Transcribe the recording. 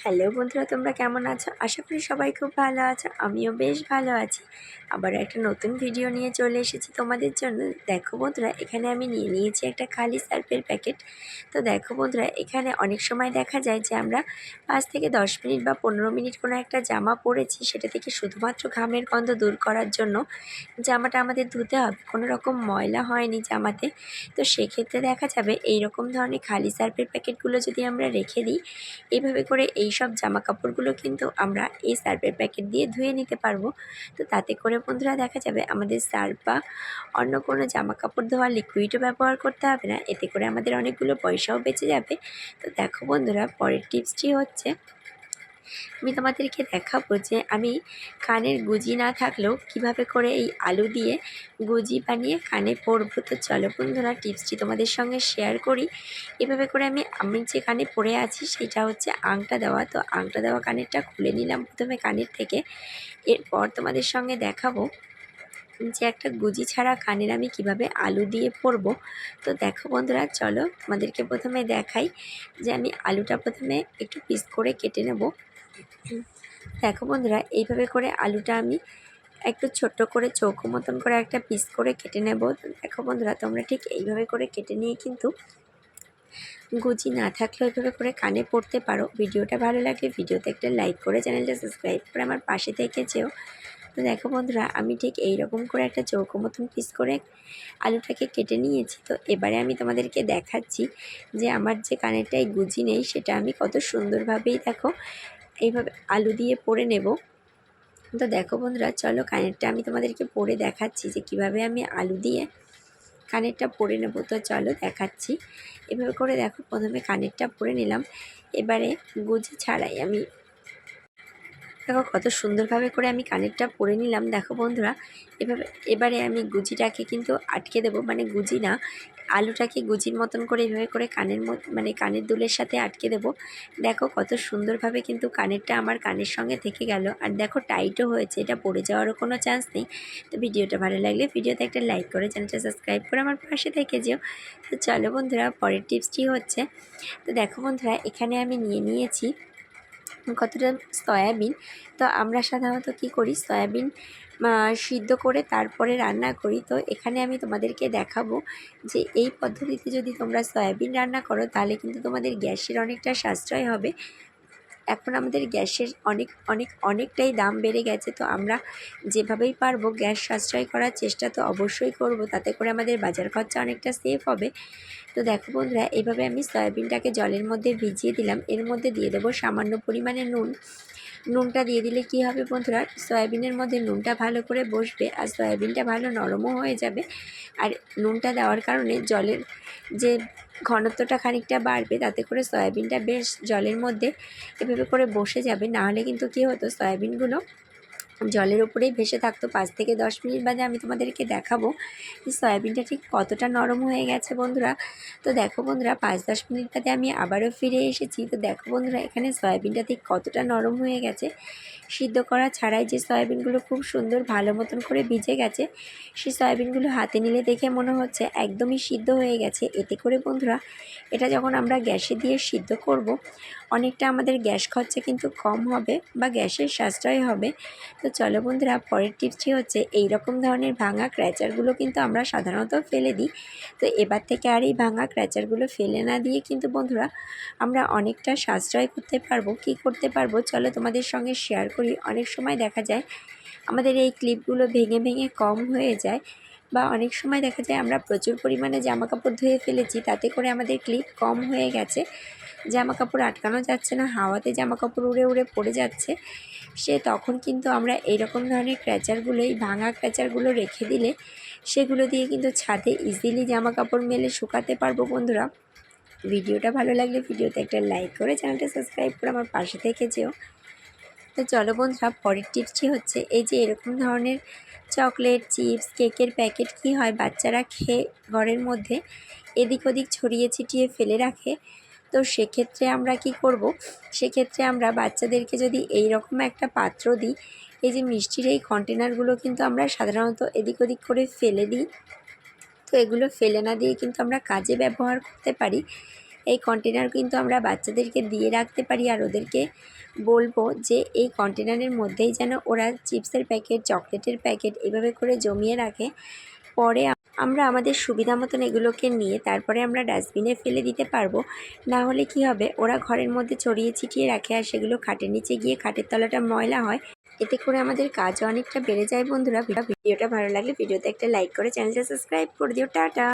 Hello বন্ধুরা, তোমরা কেমন আছো? আশা করি সবাই খুব ভালো আছো, আমিও বেশ ভালো আছি। আবার একটা নতুন ভিডিও নিয়ে চলে এসেছি তোমাদের জন্য। দেখো বন্ধুরা, এখানে আমি নিয়ে নিয়েছি একটা খালি সার্ফের প্যাকেট তো দেখো বন্ধুরা, এখানে অনেক সময় দেখা যায় যে আমরা পাঁচ থেকে দশ মিনিট বা পনেরো মিনিট কোনো একটা জামা পরেছি, সেটা থেকে শুধুমাত্র ঘামের গন্ধ দূর করার জন্য জামাটা আমাদের ধুতে হবে। কোনো রকম ময়লা হয়নি জামাতে। তো সেক্ষেত্রে দেখা যাবে এই রকম ধরনের খালি সার্ফের প্যাকেটগুলো যদি আমরা রেখে দিই এইভাবে করে এই সব জামা কাপড়গুলো কিন্তু আমরা এই সার্ফের প্যাকেট দিয়ে ধুয়ে নিতে পারব। তো তাতে করে বন্ধুরা দেখা যাবে আমাদের সার্ফ বা অন্য কোনো জামা কাপড় ধোয়া লিকুইডও ব্যবহার করতে হবে না। এতে করে আমাদের অনেকগুলো পয়সাও বেঁচে যাবে। তো দেখো বন্ধুরা, পরের টিপসটি হচ্ছে আমি তোমাদেরকে দেখাবো যে আমি কানের গুজি না থাকলেও কীভাবে করে এই আলু দিয়ে গুজি বানিয়ে কানে পরবো। তো চলো বন্ধুরা, টিপসটি তোমাদের সঙ্গে শেয়ার করি। এভাবে করে আমি আমি যে কানে পরে আছি সেটা হচ্ছে আংটা দেওয়া। তো আংটা দেওয়া কানেরটা খুলে নিলাম প্রথমে কানের থেকে। এরপর তোমাদের সঙ্গে দেখাবো যে একটা গুজি ছাড়া কানের আমি কীভাবে আলু দিয়ে পরবো। তো দেখো বন্ধুরা, চলো তোমাদেরকে প্রথমে দেখাই যে আমি আলুটা প্রথমে একটু পিস করে কেটে নেব। দেখো বন্ধুরা, এইভাবে করে আলুটা আমি একটু ছোট্ট করে চৌকো মতন করে একটা পিস করে কেটে নেব। দেখো বন্ধুরা, তোমরা ঠিক এইভাবে করে কেটে নিয়ে কিন্তু গুজি না থাকলেও এইভাবে করে কানে পড়তে পারো। ভিডিওটা ভালো লাগে ভিডিওতে একটা লাইক করে চ্যানেলটা সাবস্ক্রাইব করে আমার পাশে থেকে যেও। তো দেখো বন্ধুরা, আমি ঠিক এই রকম করে একটা চৌকো মতন পিস করে আলুটাকে কেটে নিয়েছি। তো এবারে আমি তোমাদেরকে দেখাচ্ছি যে আমার যে কানেরটাই গুজি নেই, সেটা আমি কত সুন্দরভাবেই দেখো এইভাবে আলু দিয়ে পরে নেব। তো দেখো বন্ধুরা, চলো কানেরটা আমি তোমাদেরকে পরে দেখাচ্ছি যে কীভাবে আমি আলু দিয়ে কানেরটা পরে নেব। তো চলো দেখাচ্ছি। এভাবে করে দেখো, প্রথমে কানেরটা পরে নিলাম। এবারে গুজি ছাড়াই আমি দেখো কত সুন্দরভাবে করে আমি কানেরটা পরে নিলাম। দেখো বন্ধুরা, এভাবে, এবারে আমি গুজিটাকে কিন্তু আটকে দেব। মানে গুজি না, আলুটাকে গুজির মতন করে এভাবে করে কানের মানে কানের দুলের সাথে আটকে দেব। দেখো কত সুন্দরভাবে কিন্তু কানেরটা আমার কানের সঙ্গে থেকে গেল। আর দেখো টাইটও হয়েছে, এটা পড়ে যাওয়ারও কোনো চান্স নেই। তো ভিডিওটা ভালো লাগলে ভিডিওতে একটা লাইক করে চ্যানেলটা সাবস্ক্রাইব করে আমার পাশে থেকে যেও। তো চলো বন্ধুরা, পরের টিপসটি হচ্ছে, তো দেখো বন্ধুরা, এখানে আমি নিয়ে নিয়েছি কতটা সয়াবিন, তো আমরা সাধারণত কি করি? সয়াবিন সিদ্ধ করে তারপরে রান্না করি। তো এখানে আমি তোমাদেরকে দেখাবো যে এই পদ্ধতিতে যদি তোমরা সয়াবিন রান্না করো, তাহলে কিন্তু তোমাদের গ্যাসের অনেকটা সাশ্রয় হবে। এখন আমাদের গ্যাসের অনেক অনেক, অনেকটাই দাম বেড়ে গেছে, তো আমরা যেভাবেই পারব গ্যাস সাশ্রয় করার চেষ্টা তো অবশ্যই করব, তাতে করে আমাদের বাজার খরচা অনেকটা সেফ হবে। তো দেখো বন্ধুরা এইভাবে আমি সয়াবিনটাকে জলের মধ্যে ভিজিয়ে দিলাম, এর মধ্যে দিয়ে দেবো সামান্য পরিমাণে নুন। নুনটা দিয়ে দিলে কি হবে বন্ধুরা, সয়াবিনের মধ্যে নুনটা ভালো করে বসবে আর সয়াবিনটা ভালো নরমও হয়ে যাবে। আর নুনটা দেওয়ার কারণে জলের যে ঘনত্বটা খানিকটা বাড়বে, তাতে করে সয়াবিনটা বেশ জলের মধ্যে এভাবে করে বসে যাবে। নাহলে কিন্তু কী হতো, সয়াবিনগুলো জলের উপরেই ভেসে থাকতো। পাঁচ থেকে দশ মিনিট বাদে আমি তোমাদেরকে দেখাবো যে সয়াবিনটা ঠিক কতটা নরম হয়ে গেছে বন্ধুরা। তো দেখো বন্ধুরা, পাঁচ দশ মিনিট বাদে আমি আবারও ফিরে এসেছি। তো দেখো বন্ধুরা, এখানে সয়াবিনটা ঠিক কতটা নরম হয়ে গেছে। সিদ্ধ করা ছাড়াই যে সয়াবিনগুলো খুব সুন্দর ভালো মতন করে ভিজে গেছে, সেই সয়াবিনগুলো হাতে নিলে দেখে মনে হচ্ছে একদমই সিদ্ধ হয়ে গেছে। এতে করে বন্ধুরা, এটা যখন আমরা গ্যাসে দিয়ে সিদ্ধ করব, অনেকটা আমাদের গ্যাস খরচা কিন্তু কম হবে বা গ্যাসের সাশ্রয় হবে। তো চলো বন্ধুরা, পরের টিপসটি হচ্ছে এই রকম ধরনের ভাঙা ক্র্যাচারগুলো কিন্তু আমরা সাধারণত ফেলে দিই। তো এবার থেকে আর এই ভাঙা ক্র্যাচারগুলো ফেলে না দিয়ে কিন্তু বন্ধুরা, আমরা অনেকটা সাশ্রয় করতে পারব। কি করতে পারব? চলো তোমাদের সঙ্গে শেয়ার করি। অনেক সময় দেখা যায়, আমাদের এই ক্লিপগুলো ভেঙে ভেঙে কম হয়ে যায় বা অনেক সময় দেখা যায় আমরা প্রচুর পরিমাণে জামা কাপড় ধুয়ে ফেলেছি, তাতে করে আমাদের ক্লিপ কম হয়ে গেছে। জামা কাপড় আটকানো যাচ্ছে না, হাওয়াতে জামা কাপড় উড়ে উড়ে পড়ে যাচ্ছে। সে তখন কিন্তু আমরা এইরকম ধরনের ক্র্যাচারগুলো এই ভাঙা ক্র্যাচারগুলো রেখে দিলে সেগুলো দিয়ে কিন্তু ছাদে ইজিলি জামা কাপড় মেলে শুকাতে পারব বন্ধুরা। ভিডিওটা ভালো লাগলে ভিডিওতে একটা লাইক করে চ্যানেলটা সাবস্ক্রাইব করে আমার পাশে থেকে যেও। তো চলো বন্ধুরা, পরের টিপসটি হচ্ছে এই যে এরকম ধরনের চকলেট চিপস কেকের প্যাকেট কি হয় বাচ্চারা খেয়ে ঘরের মধ্যে এদিক ওদিক ছড়িয়ে ছিটিয়ে ফেলে রাখে তো সেক্ষেত্রে আমরা কি করব? সেক্ষেত্রে আমরা বাচ্চাদেরকে যদি এই রকম একটা পাত্র দিই, এই যে মিষ্টির এই কন্টেনারগুলো কিন্তু আমরা সাধারণত এদিক ওদিক করে ফেলে দিই। তো এগুলো ফেলে না দিয়ে কিন্তু আমরা কাজে ব্যবহার করতে পারি। এই কন্টেনার কিন্তু আমরা বাচ্চাদেরকে দিয়ে রাখতে পারি আর ওদেরকে বলব যে এই কন্টেনারের মধ্যেই যেন ওরা চিপসের প্যাকেট, চকলেটের প্যাকেট এভাবে করে জমিয়ে রাখে। পরে আমরা আমাদের সুবিধা মতন এগুলোকে নিয়ে তারপরে আমরা ডাস্টবিনে ফেলে দিতে পারব। না হলে কি হবে? ওরা ঘরের মধ্যে ছড়িয়ে ছিটিয়ে রাখে আর সেগুলো খাটের নিচে গিয়ে খাটের তলাটা ময়লা হয়। এতে করে আমাদের কাজ অনেকটা বেড়ে যায় বন্ধুরা। ভিডিওটা ভালো লাগলে ভিডিওতে একটা লাইক করে চ্যানেলটা সাবস্ক্রাইব করে দিও। টাটা!